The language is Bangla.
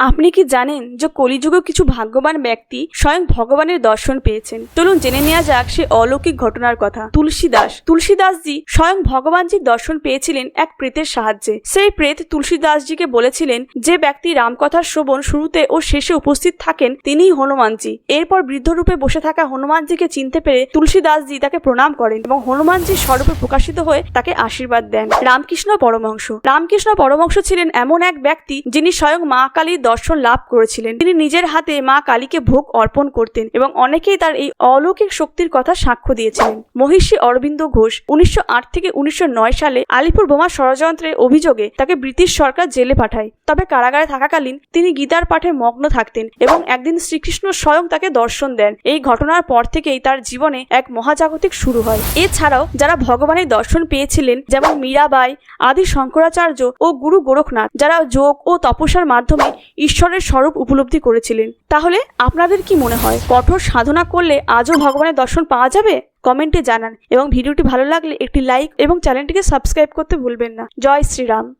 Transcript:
আপনি কি জানেন যে কলিযুগে কিছু ভাগ্যবান ব্যক্তি স্বয়ং ভগবানের দর্শন পেয়েছেন? চলুন জেনে নেওয়া যাক সে অলৌকিক ঘটনার কথা। তুলসী দাস তুলসী স্বয়ং ভগবানজির দর্শন পেয়েছিলেন এক প্রেতের সাহায্যে। সেই প্রেত তুলসী দাসজিকে বলেছিলেন, যে ব্যক্তি রামকথার শ্রবণ শুরুতে ও শেষে উপস্থিত থাকেন, তিনিই হনুমানজি। এরপর বৃদ্ধরূপে বসে থাকা হনুমানজিকে চিনতে পেরে তুলসী দাসজি তাকে প্রণাম করেন এবং হনুমানজির স্বরূপে প্রকাশিত হয়ে তাকে আশীর্বাদ দেন। রামকৃষ্ণ পরমহংস। রামকৃষ্ণ পরমহংস ছিলেন এমন এক ব্যক্তি যিনি স্বয়ং মা কালীর দর্শন লাভ করেছিলেন। তিনি নিজের হাতে মা কালীকে ভোগ অর্পণ করতেন এবং অনেকেই তার এই অলৌকিক শক্তির কথা সাক্ষ্য দিয়েছিলেন। মহিষী অরবিন্দ ঘোষ উনিশশো আট থেকে উনিশশো নয় সালে আলিপুর বোমা ষড়যন্ত্রের অভিযোগে তাকে ব্রিটিশ সরকার জেলে পাঠায়। তবে কারাগারে থাকাকালীন তিনি গীতার পাঠে মগ্ন থাকতেন এবং একদিন শ্রীকৃষ্ণ স্বয়ং তাকে দর্শন দেন। এই ঘটনার পর থেকেই তার জীবনে এক মহাজাগতিক শুরু হয়। এছাড়াও যারা ভগবানের দর্শন পেয়েছিলেন, যেমন মীরাবাই, আদি শঙ্করাচার্য ও গুরু গোরখনাথ, যারা যোগ ও তপস্যার মাধ্যমে ঈশ্বরের স্বরূপ উপলব্ধি করেছিলেন। তাহলে আপনাদের কি মনে হয়, কঠোর সাধনা করলে আজও ভগবানের দর্শন পাওয়া যাবে? কমেন্টে জানান এবং ভিডিওটি ভালো লাগলে একটি লাইক এবং চ্যানেলটিকে সাবস্ক্রাইব করতে ভুলবেন না। জয় শ্রীরাম।